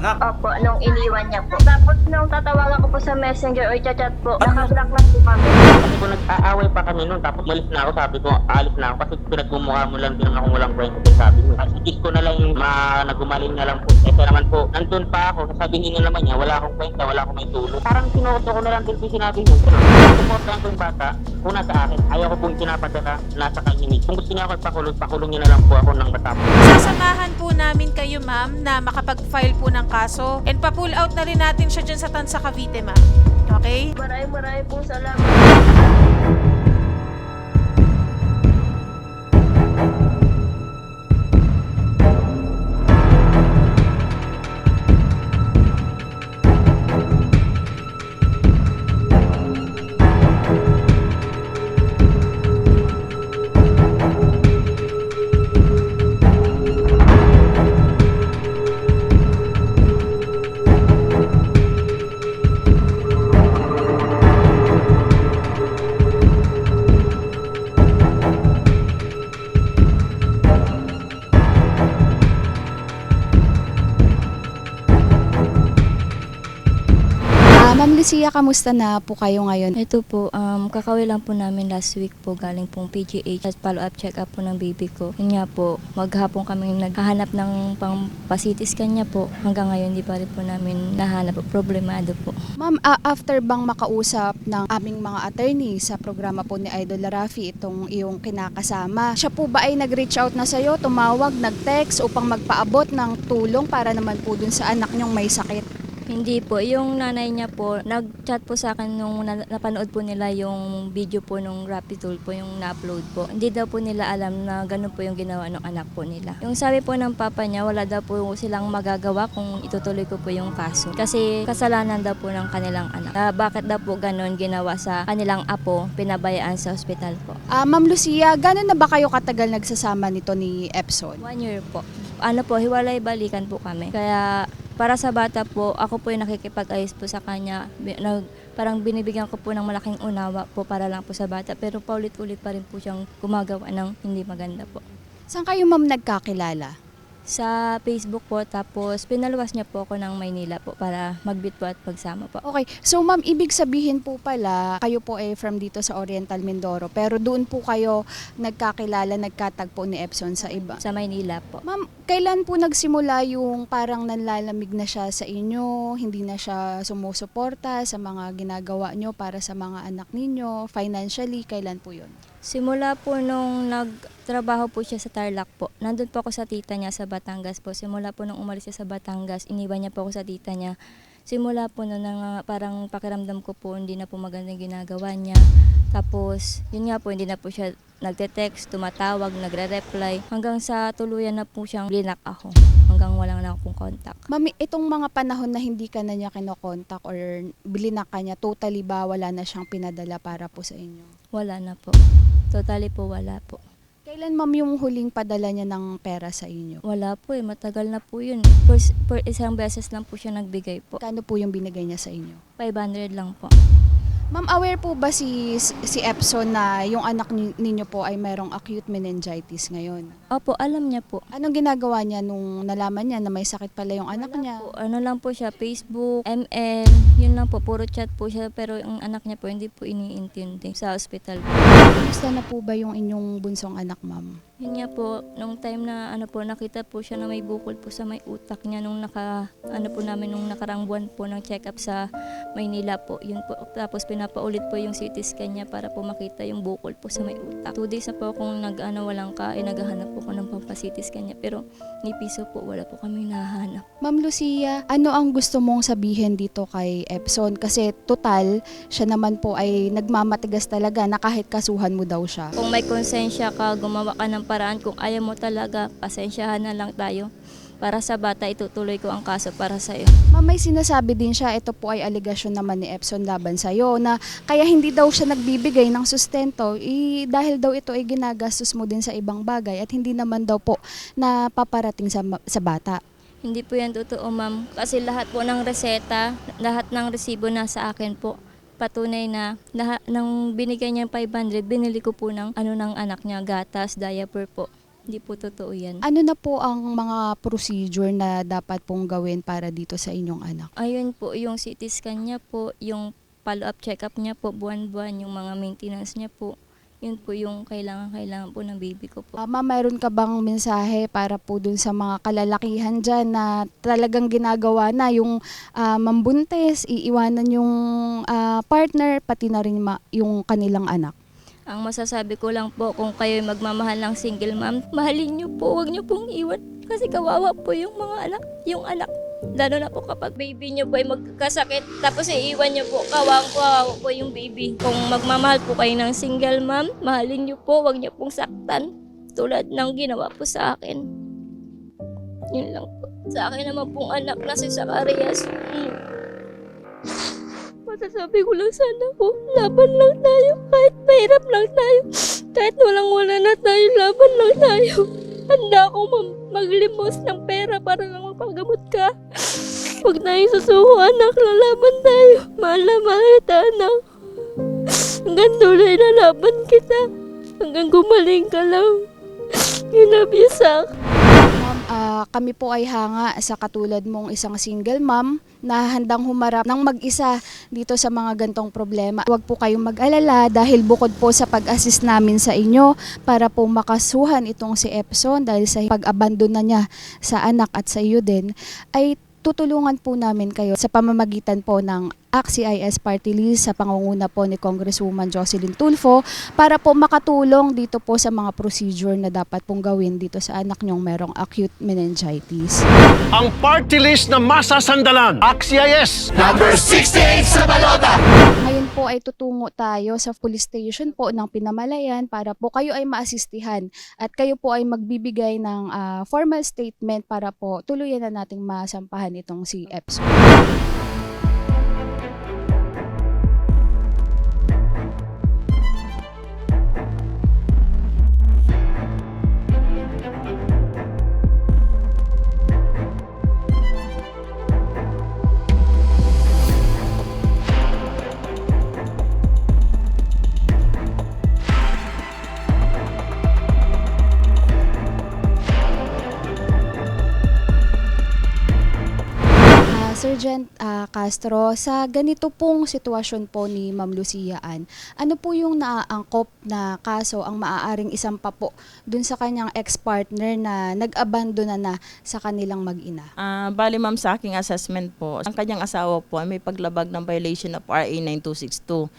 anak. Opo, nung iniwan niya po. Tapos nung tatawagan ko po sa messenger or chat po, Ano? nakablock na po kami. Kasi po nag-aaway pa kami noon, tapos malis na ako, sabi ko, aalis na ako kasi pinagmumukha mo lang din ako walang kwento din sabi mo. Kasi gis ko na lang yung ma nagumaling na lang po. Kasi naman po, nandun pa ako, sasabihin na naman niya, wala akong kwenta, wala akong may tulong. Parang sinuot ko na lang din po sinabi niyo. Suportahan ko yung bata, una sa akin, ayaw ko pong pinapadala, nasa kanya mismo. Kung gusto niya ako ipakulong, pakulong niya na lang po ako ng matapos. Sasamahan po namin kayo, ma'am, na makapag-file po ng kaso. And pa-pull out na rin natin siya dyan sa Tansa Cavite, ma'am. Okay? Maraming maraming po salamat. Ma'am Lucia, kamusta na po kayo ngayon? Ito po, um, kakawin lang po namin last week po galing pong PGH at follow-up check-up po ng baby ko. Yun nga po, maghapon kami naghahanap ng pang pasitis kanya po. Hanggang ngayon di pa rin po namin nahanap po, problemado po. Ma'am, ah, after bang makausap ng aming mga attorney sa programa po ni Idol Rafi itong iyong kinakasama, siya po ba ay nag-reach out na sa'yo, tumawag, nag-text upang magpaabot ng tulong para naman po dun sa anak niyong may sakit? Hindi po, yung nanay niya po, nag-chat po sa akin nung na- napanood po nila yung video po nung Rapid po, yung na-upload po. Hindi daw po nila alam na ganun po yung ginawa ng anak po nila. Yung sabi po ng papa niya, wala daw po silang magagawa kung itutuloy ko po yung kaso. Kasi kasalanan daw po ng kanilang anak. Ah, bakit daw po ganun ginawa sa kanilang apo, pinabayaan sa ospital po. Ah, Ma'am Lucia, gano'n na ba kayo katagal nagsasama nito ni Epson? One year po. Ano po, hiwalay balikan po kami. Kaya para sa bata po, ako po yung nakikipag-ayos po sa kanya. Nag, parang binibigyan ko po ng malaking unawa po para lang po sa bata. Pero paulit-ulit pa rin po siyang gumagawa ng hindi maganda po. Saan kayo ma'am nagkakilala? Sa Facebook po, tapos pinaluwas niya po ako ng Maynila po para magbit po at pagsama po. Okay, so ma'am, ibig sabihin po pala, kayo po ay from dito sa Oriental Mindoro, pero doon po kayo nagkakilala, nagkatagpo ni Epson sa iba. Sa Maynila po. Ma'am, kailan po nagsimula yung parang nanlalamig na siya sa inyo, hindi na siya sumusuporta sa mga ginagawa nyo para sa mga anak ninyo, financially, kailan po yun? Simula po nung nagtrabaho po siya sa Tarlac po. Nandun po ako sa tita niya sa Batangas po. Simula po nung umalis siya sa Batangas, iniwan niya po ako sa tita niya. Simula po nung nang, parang pakiramdam ko po hindi na po maganda ginagawa niya. Tapos, yun nga po, hindi na po siya nagte-text, tumatawag, nagre-reply. Hanggang sa tuluyan na po siyang blinak ako. Hanggang wala na akong contact. Mami, itong mga panahon na hindi ka na niya kinokontak or bilinak ka niya, totally ba wala na siyang pinadala para po sa inyo? Wala na po. Totally po wala po. Kailan ma'am yung huling padala niya ng pera sa inyo? Wala po eh, matagal na po yun. Per, per isang beses lang po siya nagbigay po. Kano po yung binigay niya sa inyo? 500 lang po. Ma'am, aware po ba si si Epson na yung anak ni- ninyo po ay mayroong acute meningitis ngayon? Opo, alam niya po. Anong ginagawa niya nung nalaman niya na may sakit pala yung anak niya? Po, ano lang po siya, Facebook, ML, yun lang po, puro chat po siya, pero yung anak niya po hindi po iniintindi sa hospital. Kumusta na po ba yung inyong bunsong anak, ma'am? Yun nga po, nung time na ano po, nakita po siya na may bukol po sa may utak niya nung naka, ano po namin, nung nakarang buwan po ng check-up sa Maynila po. Yun po, tapos pinapaulit po yung CT scan niya para po makita yung bukol po sa may utak. Two days na po akong nag-ano, walang ka, eh, naghahanap po ko ng pampa-CT scan niya, pero ni piso po, wala po kami nahanap. Ma'am Lucia, ano ang gusto mong sabihin dito kay Epson? Kasi total, siya naman po ay nagmamatigas talaga na kahit kasuhan mo daw siya. Kung may konsensya ka, gumawa ka ng paraan. Kung ayaw mo talaga, pasensyahan na lang tayo. Para sa bata, itutuloy ko ang kaso para sa iyo. Ma'am, may sinasabi din siya, ito po ay aligasyon naman ni Epson laban sa'yo, na kaya hindi daw siya nagbibigay ng sustento eh, dahil daw ito ay ginagastos mo din sa ibang bagay at hindi naman daw po na paparating sa, sa bata. Hindi po yan totoo, ma'am. Kasi lahat po ng reseta, lahat ng resibo na sa akin po. Patunay na lahat ng binigay niya yung 500, binili ko po ng ano ng anak niya, gatas, diaper po. Hindi po totoo yan. Ano na po ang mga procedure na dapat pong gawin para dito sa inyong anak? Ayun po, yung CT scan niya po, yung follow-up check-up niya po, buwan-buwan, yung mga maintenance niya po. Yun po yung kailangan-kailangan po ng baby ko po. Uh, ma'am, mayroon ka bang mensahe para po dun sa mga kalalakihan dyan na talagang ginagawa na yung ah, mambuntis, iiwanan yung ah, partner, pati na rin yung kanilang anak? Ang masasabi ko lang po, kung kayo magmamahal ng single mom, mahalin niyo po, huwag niyo pong iwan. Kasi kawawa po yung mga anak, yung anak. Lalo na po kapag baby niyo po ay magkasakit, tapos iiwan niyo po, kawang kawawa po yung baby. Kung magmamahal po kayo ng single mom, mahalin niyo po, huwag niyo pong saktan. Tulad ng ginawa po sa akin. Yun lang po. Sa akin naman pong anak na si Zacarias. mm, Masasabi ko lang sana po, laban lang tayo. Kahit mahirap lang tayo. Kahit walang-wala na tayo, laban lang tayo. Handa akong maglimos ng pera para lang mapagamot ka. Huwag tayo susuko, anak. Lalaban tayo. Mahal na mahal kita, anak. Hanggang tuloy na laban kita. Hanggang gumaling ka lang. Love you, Sak. Ah, kami po ay hanga sa katulad mong isang single mom na handang humarap ng mag-isa dito sa mga gantong problema. Huwag po kayong mag-alala dahil bukod po sa pag-assist namin sa inyo para po makasuhan itong si Epson dahil sa pag-abandon na niya sa anak at sa iyo din, ay tutulungan po namin kayo sa pamamagitan po ng ACT-CIS Party List sa pangunguna po ni Congresswoman Jocelyn Tulfo para po makatulong dito po sa mga procedure na dapat pong gawin dito sa anak nyong merong acute meningitis. ang party list na masasandalan. AXIS! Ngayon po ay tutungo tayo sa police station po ng Pinamalayan para po kayo ay maasistihan at kayo po ay magbibigay ng ah, formal statement para po tuluyan na nating masampahan itong si Epson. Sergeant ah, Castro, sa ganito pong sitwasyon po ni Ma'am Luciaan, ano po yung naaangkop na kaso ang maaaring isampa po dun sa kanyang ex-partner na nag-abandona na sa kanilang mag-ina? Ah, bali ma'am sa aking assessment po, ang kanyang asawa po ay may paglabag ng violation of RA 9262.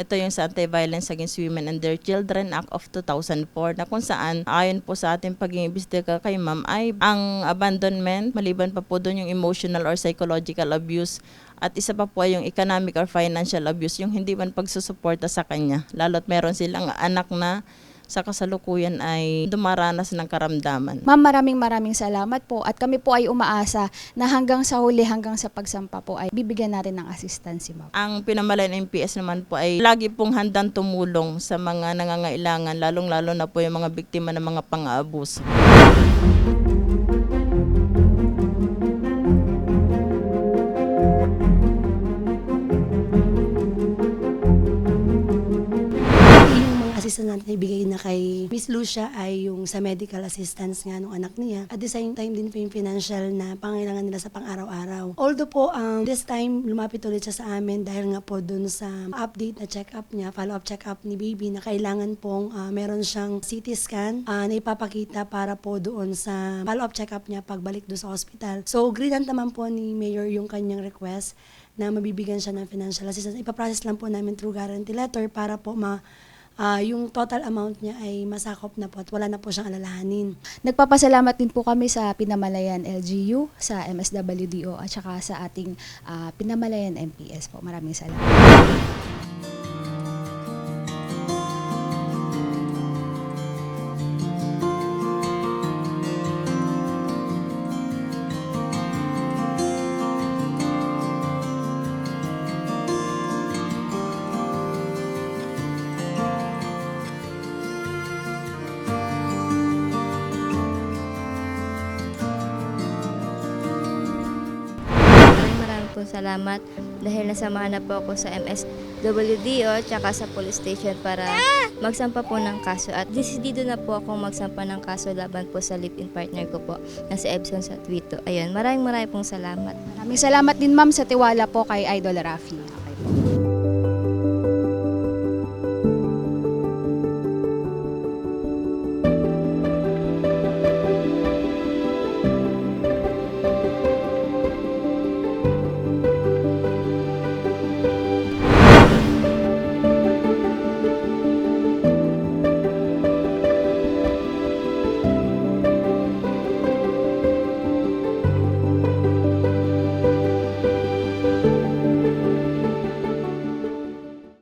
Ito yung sa Anti-Violence Against Women and Their Children Act of 2004 na kung saan ayon po sa ating pag-iimbestiga kay ma'am ay ang abandonment, maliban pa po doon yung emotional or psychological abuse at isa pa po ay yung economic or financial abuse, yung hindi man pagsusuporta sa kanya. Lalo't meron silang anak na sa kasalukuyan ay dumaranas ng karamdaman. Ma'am, maraming maraming salamat po at kami po ay umaasa na hanggang sa huli, hanggang sa pagsampa po ay bibigyan natin ng assistance si Ma'am. Ang pinamalayan ng MPS naman po ay lagi pong handang tumulong sa mga nangangailangan, lalong-lalo na po yung mga biktima ng mga pang-aabuso. Assistance natin ibigay na kay Miss Lucia ay yung sa medical assistance nga ng anak niya. At the same time din po yung financial na pangailangan nila sa pang-araw-araw. Although po, um, this time lumapit ulit siya sa amin dahil nga po dun sa update na check-up niya, follow-up check-up ni baby na kailangan pong ah, meron siyang CT scan ah, na ipapakita para po doon sa follow-up check-up niya pagbalik doon sa hospital. So, grant naman po ni Mayor yung kanyang request na mabibigyan siya ng financial assistance. Ipaprocess lang po namin through guarantee letter para po ma ah, yung total amount niya ay masakop na po at wala na po siyang alalahanin. Nagpapasalamat din po kami sa Pinamalayan LGU, sa MSWDO at saka sa ating ah, Pinamalayan MPS po. Maraming salamat. Po salamat dahil nasamahan na po ako sa MSWDO tsaka sa police station para magsampa po ng kaso at desidido na po ako magsampa ng kaso laban po sa live-in partner ko po na si Ebson sa Twito. Ayun, maraming maraming pong salamat. Maraming salamat din ma'am sa tiwala po kay Idol Rafi.